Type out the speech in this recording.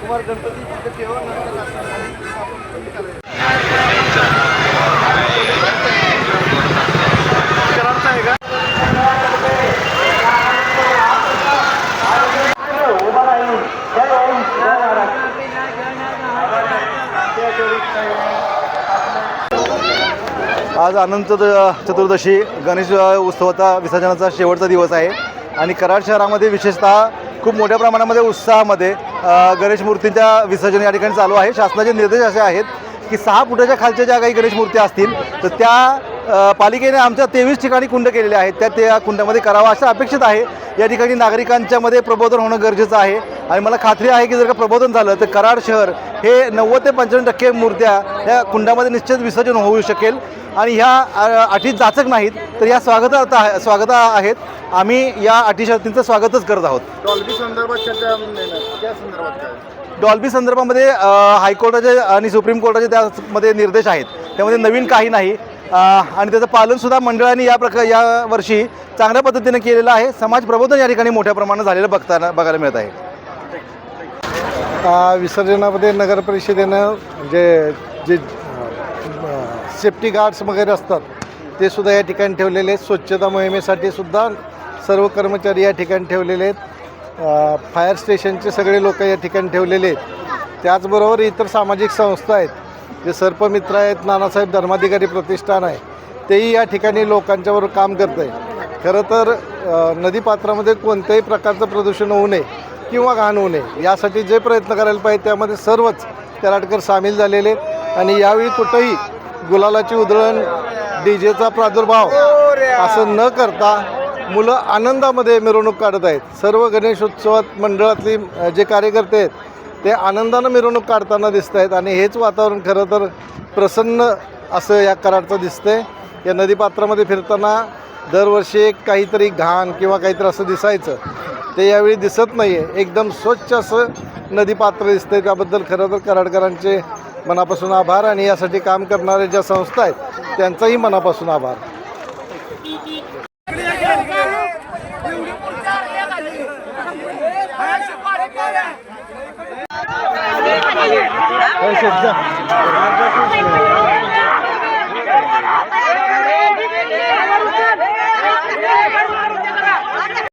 कुमार गणपती तिथे ठेवा नंतर आज अनंत चतुर्दशी गणेश उत्सवाचा विसर्जनाचा शेवटचा दिवस आहे. आणि कराड शहरामध्ये विशेषतः खूप मोठ्या प्रमाणामध्ये उत्साहामध्ये गणेश मूर्तींच्या विसर्जन या ठिकाणी चालू आहे. शासनाचे निर्देश असे आहेत की सहा फुटाच्या खालच्या ज्या काही गणेश मूर्ती असतील तर त्या पालिकेने आमच्या तेवीस ठिकाणी कुंड केलेले आहेत. त्या त्या कुंडामध्ये करावा असं अपेक्षित आहे. या ठिकाणी नागरिकांच्यामध्ये प्रबोधन होणं गरजेचं आहे. आणि मला खात्री आहे की जर का प्रबोधन झालं तर कराड शहर हे नव्वद ते पंच्याण्णव टक्के मूर्त्या या कुंडामध्ये निश्चित विसर्जन होऊ शकेल. आणि ह्या अटी जाचक नाहीत तर या स्वागतात आहे- स्वागत आहेत. आम्ही या अटी शर्तींचं स्वागतच करत आहोत. डॉल्बी संदर्भात डॉल्बी संदर्भामध्ये हायकोर्टाचे आणि सुप्रीम कोर्टाचे त्यामध्ये निर्देश आहेत. त्यामध्ये नवीन काही नाही. आणि त्याचं पालनसुद्धा मंडळाने या प्रकार या वर्षी चांगल्या पद्धतीने केलेलं आहे. समाज प्रबोधन या ठिकाणी मोठ्या प्रमाणात झालेलं बघताना बघायला मिळत आहे. विसर्जनामध्ये नगर परिषदेनं जे जे सेफ्टी गार्ड्स वगैरे असतात ते सुद्धा या ठिकाणी ठेवलेले आहेत. स्वच्छता मोहिमेसाठी सुद्धा सर्व कर्मचारी या ठिकाणी ठेवलेले आहेत. फायर स्टेशनचे सगळे लोक या ठिकाणी ठेवलेले आहेत. त्याचबरोबर इतर सामाजिक संस्था आहेत. जे सर्पमित्र आहेत नानासाहेब धर्माधिकारी प्रतिष्ठान आहे तेही या ठिकाणी लोकांच्याबरोबर काम करत आहे खरं तर नदीपात्रामध्ये कोणत्याही प्रकारचं प्रदूषण होऊ नये किंवा घाण होऊ नये यासाठी जे प्रयत्न करायला पाहिजे त्यामध्ये सर्वच कराडकर सामील झालेले आहेत. आणि यावेळी कुठंही गुलालाची उधळण डी जेचा प्रादुर्भाव असं न करता मुलं आनंदामध्ये मिरवणूक काढत आहेत. सर्व गणेशोत्सवात मंडळातली जे कार्यकर्ते आहेत ते आनंदानं मिरवणूक काढताना दिसत आहेत आणि हेच वातावरण खरं तर प्रसन्न असं या कराडचं दिसतंय. या नदीपात्रामध्ये फिरताना दरवर्षी एक काहीतरी घाण किंवा काहीतरी असं दिसायचं. ते यावेळी दिसत नाही आहे एकदम स्वच्छ असं नदीपात्र दिसतंय. त्याबद्दल खरं तर कराडकरांचे मनापासून आभार आणि यासाठी काम करणाऱ्या ज्या संस्था आहेत त्यांचाही मनापासून आभार. हा?